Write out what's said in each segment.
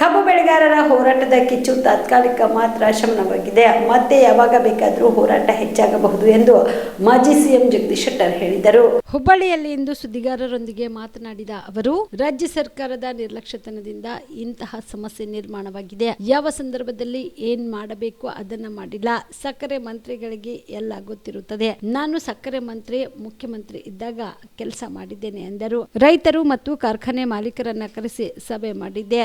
ಕಬ್ಬು ಬೆಳೆಗಾರರ ಹೋರಾಟದ ಕಿಚ್ಚು ತಾತ್ಕಾಲಿಕ ಮಾತ್ರ ಶಮನವಾಗಿದೆ. ಮತ್ತೆ ಯಾವಾಗ ಬೇಕಾದರೂ ಹೋರಾಟ ಹೆಚ್ಚಾಗಬಹುದು ಎಂದು ಮಾಜಿ ಸಿಎಂ ಜಗದೀಶ್ ಶೆಟ್ಟರ್ ಹೇಳಿದರು. ಹುಬ್ಬಳ್ಳಿಯಲ್ಲಿ ಇಂದು ಸುದ್ದಿಗಾರರೊಂದಿಗೆ ಮಾತನಾಡಿದ ಅವರು, ರಾಜ್ಯ ಸರ್ಕಾರದ ನಿರ್ಲಕ್ಷ್ಯತನದಿಂದ ಇಂತಹ ಸಮಸ್ಯೆ ನಿರ್ಮಾಣವಾಗಿದೆ. ಯಾವ ಸಂದರ್ಭದಲ್ಲಿ ಏನ್ ಮಾಡಬೇಕು ಅದನ್ನ ಮಾಡಿಲ್ಲ. ಸಕ್ಕರೆ ಮಂತ್ರಿಗಳಿಗೆ ಎಲ್ಲ ಗೊತ್ತಿರುತ್ತದೆ. ನಾನು ಸಕ್ಕರೆ ಮಂತ್ರಿ, ಮುಖ್ಯಮಂತ್ರಿ ಇದ್ದಾಗ ಕೆಲಸ ಮಾಡಿದ್ದೇನೆ ಎಂದರು. ರೈತರು ಮತ್ತು ಕಾರ್ಖಾನೆ ಮಾಲೀಕರನ್ನ ಕರೆಸಿ ಸಭೆ ಮಾಡಿದ್ದೆ.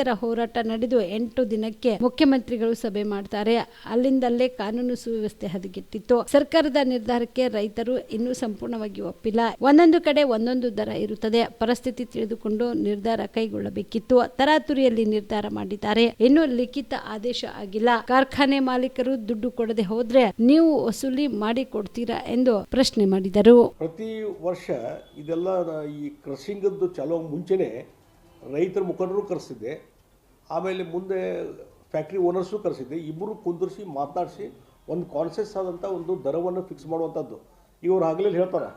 ರೈತರ ಹೋರಾಟ ನಡೆದು ಎಂಟು ದಿನಕ್ಕೆ ಮುಖ್ಯಮಂತ್ರಿಗಳು ಸಭೆ ಮಾಡ್ತಾರೆ. ಅಲ್ಲಿಂದಲ್ಲೇ ಕಾನೂನು ಸುವ್ಯವಸ್ಥೆ ಹದಗೆಟ್ಟಿತ್ತು. ಸರ್ಕಾರದ ನಿರ್ಧಾರಕ್ಕೆ ರೈತರು ಇನ್ನೂ ಸಂಪೂರ್ಣವಾಗಿ ಒಪ್ಪಿಲ್ಲ. ಒಂದೊಂದು ಕಡೆ ಒಂದೊಂದು ದರ ಇರುತ್ತದೆ. ಪರಿಸ್ಥಿತಿ ತಿಳಿದುಕೊಂಡು ನಿರ್ಧಾರ ಕೈಗೊಳ್ಳಬೇಕಿತ್ತು. ತರಾತುರಿಯಲ್ಲಿ ನಿರ್ಧಾರ ಮಾಡಿದ್ದಾರೆ. ಇನ್ನೂ ಲಿಖಿತ ಆದೇಶ ಆಗಿಲ್ಲ. ಕಾರ್ಖಾನೆ ಮಾಲೀಕರು ದುಡ್ಡು ಕೊಡದೆ ಹೋದ್ರೆ ನೀವು ವಸೂಲಿ ಮಾಡಿ ಕೊಡ್ತೀರಾ ಎಂದು ಪ್ರಶ್ನೆ ಮಾಡಿದರು. ಪ್ರತಿ ವರ್ಷ ಇದೆಲ್ಲ ಈ ಕ್ರಷಿಂಗದ್ದು ಚಲೋ ಮುಂಚೆನೆ ರೈತರ ಮುಖಂಡರು ಕರೆಸಿದ್ದೆ. ಆಮೇಲೆ ಮುಂದೆ ಫ್ಯಾಕ್ಟ್ರಿ ಓನರ್ಸು ಕರೆಸಿದ್ದೆ. ಇಬ್ಬರು ಕುಂದಿರಿಸಿ ಮಾತನಾಡಿಸಿ ಒಂದು ಕಾನ್ಸಿಯಸ್ ಆದಂಥ ಒಂದು ದರವನ್ನು ಫಿಕ್ಸ್ ಮಾಡುವಂಥದ್ದು ಇವರು ಹಗಲಲ್ಲಿ ಹೇಳ್ತಾರೆ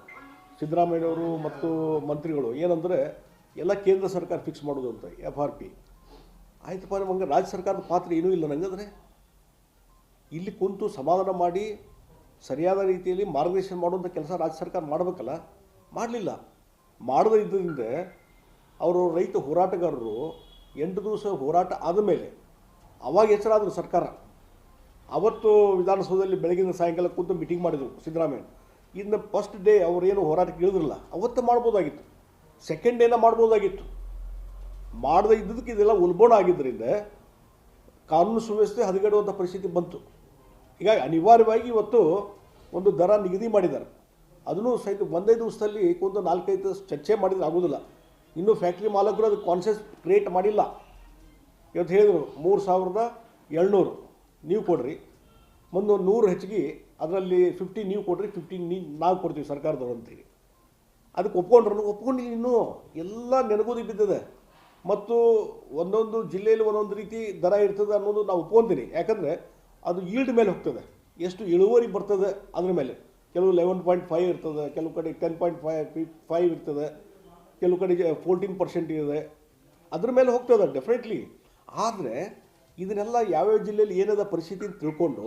ಸಿದ್ದರಾಮಯ್ಯವರು ಮತ್ತು ಮಂತ್ರಿಗಳು ಏನಂದರೆ, ಎಲ್ಲ ಕೇಂದ್ರ ಸರ್ಕಾರ ಫಿಕ್ಸ್ ಮಾಡೋದು ಅಂತ ಎಫ್ ಆರ್ ಪಿ ಆಯ್ತಪ್ಪ, ನಮಗೆ ರಾಜ್ಯ ಸರ್ಕಾರದ ಪಾತ್ರ ಏನೂ ಇಲ್ಲ ನಂಗಂದ್ರೆ. ಇಲ್ಲಿ ಕುಂತು ಸಮಾಧಾನ ಮಾಡಿ, ಸರಿಯಾದ ರೀತಿಯಲ್ಲಿ ಮಾರ್ಗದರ್ಶನ ಮಾಡುವಂಥ ಕೆಲಸ ರಾಜ್ಯ ಸರ್ಕಾರ ಮಾಡಬೇಕಲ್ಲ? ಮಾಡಲಿಲ್ಲ. ಮಾಡದೇ ಇದ್ದರಿಂದ ಅವರು ರೈತ ಹೋರಾಟಗಾರರು ಎಂಟು ದಿವಸ ಹೋರಾಟ ಆದಮೇಲೆ ಅವಾಗ ಎಚ್ಚರಾದರು ಸರ್ಕಾರ. ಅವತ್ತು ವಿಧಾನಸೌಧದಲ್ಲಿ ಬೆಳಗಿನ ಸಾಯಂಕಾಲ ಕೂತು ಮೀಟಿಂಗ್ ಮಾಡಿದರು ಸಿದ್ದರಾಮಯ್ಯ. ಇನ್ನು ಫಸ್ಟ್ ಡೇ ಅವರೇನು ಹೋರಾಟಕ್ಕೆ ಇಳಿದ್ರಲ್ಲ ಅವತ್ತು ಮಾಡ್ಬೋದಾಗಿತ್ತು. ಸೆಕೆಂಡ್ ಡೇನ ಮಾಡ್ಬೋದಾಗಿತ್ತು. ಮಾಡದೇ ಇದ್ದದಕ್ಕೆ ಇದೆಲ್ಲ ಉಲ್ಬೋಣ ಆಗಿದ್ದರಿಂದ ಕಾನೂನು ಸುವ್ಯವಸ್ಥೆ ಹದಗೆಡುವಂಥ ಪರಿಸ್ಥಿತಿ ಬಂತು. ಹೀಗಾಗಿ ಅನಿವಾರ್ಯವಾಗಿ ಇವತ್ತು ಒಂದು ದರ ನಿಗದಿ ಮಾಡಿದ್ದಾರೆ. ಅದನ್ನು ಸಹಿತ ಒಂದೇ ದಿವಸದಲ್ಲಿ ಕುಂತು ನಾಲ್ಕೈದು ಚರ್ಚೆ ಮಾಡಿದರೆ ಆಗೋದಿಲ್ಲ ಇನ್ನೂ ಫ್ಯಾಕ್ಟ್ರಿ ಮಾಲಕರು ಅದು ಕಾನ್ಸೆಸ್ ಕ್ರಿಯೇಟ್ ಮಾಡಿಲ್ಲ. ಇವತ್ತು ಹೇಳಿದರು ಮೂರು ಸಾವಿರದ ಏಳ್ನೂರು ನೀವು ಕೊಡ್ರಿ. ಒಂದು ನೂರು ಹೆಚ್ಚಿಗೆ, ಅದರಲ್ಲಿ ಫಿಫ್ಟಿ ನೀವು ಕೊಡ್ರಿ ಫಿಫ್ಟಿ ನೀ, ನಾವು ಕೊಡ್ತೀವಿ ಸರ್ಕಾರದವ್ರು ಅಂತೇಳಿ ಅದಕ್ಕೆ ಒಪ್ಕೊಂಡ್ರು, ಒಪ್ಕೊಂಡಿಲ್ಲ ಇನ್ನೂ. ಎಲ್ಲ ನೆನಗೋದಿ ಬಿದ್ದಿದೆ. ಮತ್ತು ಒಂದೊಂದು ಜಿಲ್ಲೆಯಲ್ಲಿ ಒಂದೊಂದು ರೀತಿ ದರ ಇರ್ತದೆ ಅನ್ನೋದು ನಾವು ಒಪ್ಕೊಂತೀನಿ. ಯಾಕಂದರೆ ಅದು ಈಲ್ಡ್ ಮೇಲೆ ಹೋಗ್ತದೆ. ಎಷ್ಟು ಇಳುವರಿ ಬರ್ತದೆ ಅದ್ರ ಮೇಲೆ. ಕೆಲವು ಲೆವೆನ್ ಪಾಯಿಂಟ್ ಫೈವ್ ಇರ್ತದೆ, ಕೆಲವು ಕಡೆ ಟೆನ್ ಪಾಯಿಂಟ್ ಫೈವ್ ಫೈವ್ ಇರ್ತದೆ. ಕೆಲವು ಕಡೆಗೆ ಫೋರ್ಟೀನ್ ಪರ್ಸೆಂಟ್ ಇದೆ. ಅದ್ರ ಮೇಲೆ ಹೋಗ್ತದೆ ಡೆಫಿನೆಟ್ಲಿ ಆದರೆ ಇದನ್ನೆಲ್ಲ ಯಾವ್ಯಾವ ಜಿಲ್ಲೆಯಲ್ಲಿ ಏನದ ಪರಿಸ್ಥಿತಿ ತಿಳ್ಕೊಂಡು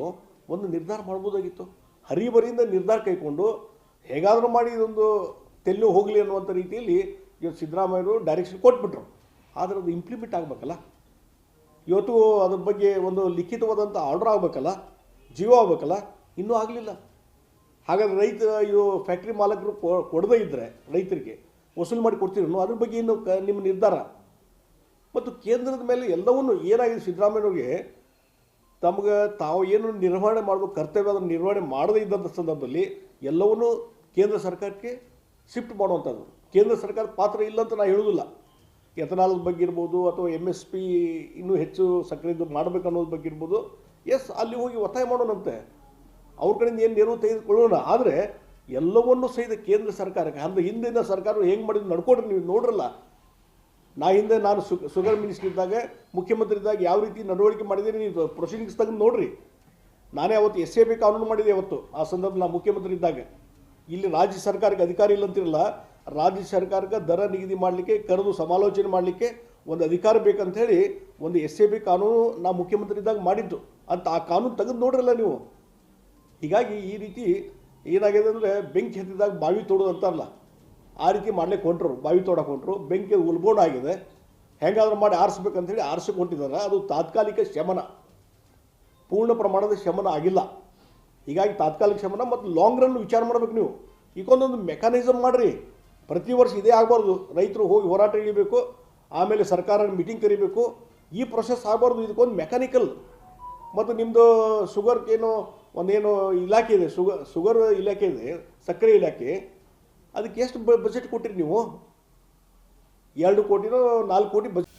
ಒಂದು ನಿರ್ಧಾರ ಮಾಡ್ಬೋದಾಗಿತ್ತು. ಹರಿಬರಿಯಿಂದ ನಿರ್ಧಾರ ಕೈಕೊಂಡು ಹೇಗಾದರೂ ಮಾಡಿ ಇದೊಂದು ತೆಲ್ಲು ಹೋಗಲಿ ಅನ್ನುವಂಥ ರೀತಿಯಲ್ಲಿ ಇವತ್ತು ಸಿದ್ದರಾಮಯ್ಯರು ಡೈರೆಕ್ಷನ್ ಕೊಟ್ಬಿಟ್ರು. ಆದರೆ ಅದು ಇಂಪ್ಲಿಮೆಂಟ್ ಆಗಬೇಕಲ್ಲ. ಇವತ್ತು ಅದ್ರ ಬಗ್ಗೆ ಒಂದು ಲಿಖಿತವಾದಂಥ ಆರ್ಡರ್ ಆಗಬೇಕಲ್ಲ ಜೀವ ಆಗಬೇಕಲ್ಲ, ಇನ್ನೂ ಆಗಲಿಲ್ಲ. ಹಾಗಾದ್ರೆ ರೈತ ಇದು ಫ್ಯಾಕ್ಟ್ರಿ ಮಾಲಕರು ಕೊಡದೇ ಇದ್ದರೆ ರೈತರಿಗೆ ವಸೂಲು ಮಾಡಿ ಕೊಡ್ತೀರೋ ಅದ್ರ ಬಗ್ಗೆ ಇನ್ನು ನಿಮ್ಮ ನಿರ್ಧಾರ? ಮತ್ತು ಕೇಂದ್ರದ ಮೇಲೆ ಎಲ್ಲವನ್ನೂ ಏನಾಗಿದೆ ಸಿದ್ದರಾಮಯ್ಯವ್ರಿಗೆ? ತಮಗೆ ತಾವು ಏನು ನಿರ್ವಹಣೆ ಮಾಡಬೇಕು, ಕರ್ತವ್ಯ ಅದನ್ನು ನಿರ್ವಹಣೆ ಮಾಡದೇ ಇದ್ದಂಥ ಸಂದರ್ಭದಲ್ಲಿ ಎಲ್ಲವನ್ನೂ ಕೇಂದ್ರ ಸರ್ಕಾರಕ್ಕೆ ಶಿಫ್ಟ್ ಮಾಡುವಂಥದ್ದು. ಕೇಂದ್ರ ಸರ್ಕಾರದ ಪಾತ್ರ ಇಲ್ಲ ಅಂತ ನಾನು ಹೇಳೋದಿಲ್ಲ ಎಥನಾಲ್ ಬಗ್ಗೆ ಇರ್ಬೋದು ಅಥವಾ ಎಂ ಎಸ್ ಪಿ ಇನ್ನೂ ಹೆಚ್ಚು ಸಕ್ಕರೆದು ಮಾಡಬೇಕು ಅನ್ನೋದ್ರ ಬಗ್ಗೆ ಇರ್ಬೋದು. ಎಸ್ ಅಲ್ಲಿ ಹೋಗಿ ಒತ್ತಾಯ ಮಾಡೋಣಂತೆ. ಅವ್ರ ಕಡೆಯಿಂದ ಏನು ನೆರವು ತೆಗೆದುಕೊಳ್ಳೋಣ. ಆದರೆ ಎಲ್ಲವನ್ನೂ ಸಹಿತ ಕೇಂದ್ರ ಸರ್ಕಾರಕ್ಕೆ, ಅಂದ್ರೆ ಹಿಂದಿನ ಸರ್ಕಾರ ಹೆಂಗೆ ಮಾಡಿದ್ರು ನಡ್ಕೊಡ್ರಿ ನೀವು ನೋಡ್ರಲ್ಲ. ನಾ ಹಿಂದೆ ನಾನು ಸು ಶುಗರ್ ಮಿನಿಸ್ಟರ್ ಇದ್ದಾಗ, ಮುಖ್ಯಮಂತ್ರಿ ಇದ್ದಾಗ ಯಾವ ರೀತಿ ನಡವಳಿಕೆ ಮಾಡಿದ್ದೀನಿ ನೀವು ಪ್ರೊಸೀಡಿಂಗ್ಸ್ ತಗೊಂಡು ನೋಡ್ರಿ. ನಾನೇ ಅವತ್ತು ಎಸ್ ಎ ಬಿ ಕಾನೂನು ಮಾಡಿದೆ ಅವತ್ತು, ಆ ಸಂದರ್ಭ ನಾ ಮುಖ್ಯಮಂತ್ರಿ ಇದ್ದಾಗ. ಇಲ್ಲಿ ರಾಜ್ಯ ಸರ್ಕಾರಕ್ಕೆ ಅಧಿಕಾರ ಇಲ್ಲ ಅಂತಿರಲ್ಲ, ರಾಜ್ಯ ಸರ್ಕಾರಕ್ಕೆ ದರ ನಿಗದಿ ಮಾಡಲಿಕ್ಕೆ, ಕರೆದು ಸಮಾಲೋಚನೆ ಮಾಡಲಿಕ್ಕೆ ಒಂದು ಅಧಿಕಾರ ಬೇಕಂತ ಹೇಳಿ ಒಂದು ಎಸ್ ಎ ಬಿ ಕಾನೂನು ನಾ ಮುಖ್ಯಮಂತ್ರಿ ಇದ್ದಾಗ ಮಾಡಿದ್ದು. ಅಂತ ಆ ಕಾನೂನು ತೆಗೆದು ನೋಡ್ರಲ್ಲ ನೀವು. ಹೀಗಾಗಿ ಈ ರೀತಿ ಏನಾಗಿದೆ ಅಂದರೆ ಬೆಂಕಿ ಹತ್ತಿದಾಗ ಬಾವಿ ತೋಡೋದು ಅಂತಾರಲ್ಲ ಆ ರೀತಿ ಮಾಡ್ಲಿಕ್ಕೆ ಹೊಂಟ್ರು, ಬಾವಿ ತೋಡಕ್ಕೆ ಹೊಂಟ್ರು ಬೆಂಕಿ ಉಲ್ಬೋಣ ಆಗಿದೆ. ಹೆಂಗಾದ್ರೂ ಮಾಡಿ ಆರಿಸ್ಬೇಕಂತೇಳಿ ಆರಿಸಕ್ಕೆ ಹೊಂಟಿದ್ದಾರೆ. ಅದು ತಾತ್ಕಾಲಿಕ ಶಮನ. ಪೂರ್ಣ ಪ್ರಮಾಣದ ಶಮನ ಆಗಿಲ್ಲ. ಹೀಗಾಗಿ ತಾತ್ಕಾಲಿಕ ಶಮನ ಮತ್ತು ಲಾಂಗ್ ರನ್ ವಿಚಾರ ಮಾಡಬೇಕು ನೀವು. ಈಗೊಂದೊಂದು ಮೆಕ್ಯಾನಿಸಮ್ ಮಾಡಿರಿ. ಪ್ರತಿ ವರ್ಷ ಇದೇ ಆಗಬಾರ್ದು. ರೈತರು ಹೋಗಿ ಹೋರಾಟ ಇಳಿಬೇಕು ಆಮೇಲೆ ಸರ್ಕಾರ ಮೀಟಿಂಗ್ ಕರಿಬೇಕು. ಈ ಪ್ರೊಸೆಸ್ ಆಗಬಾರ್ದು. ಇದಕ್ಕೊಂದು ಮೆಕ್ಯಾನಿಕಲ್ ಮತ್ತು ನಿಮ್ಮದು ಶುಗರ್ ಏನು ಒಂದೇನು ಇಲಾಖೆ ಇದೆ ಶುಗರ್ ಶುಗರ್ ಇಲಾಖೆ ಇದೆ, ಸಕ್ಕರೆ ಇಲಾಖೆ, ಅದಕ್ಕೆ ಎಷ್ಟು ಬಜೆಟ್ ಕೊಟ್ಟಿರಿ ನೀವು? ಎರಡು ಕೋಟಿನೋ ನಾಲ್ಕು ಕೋಟಿ ಬಜೆಟ್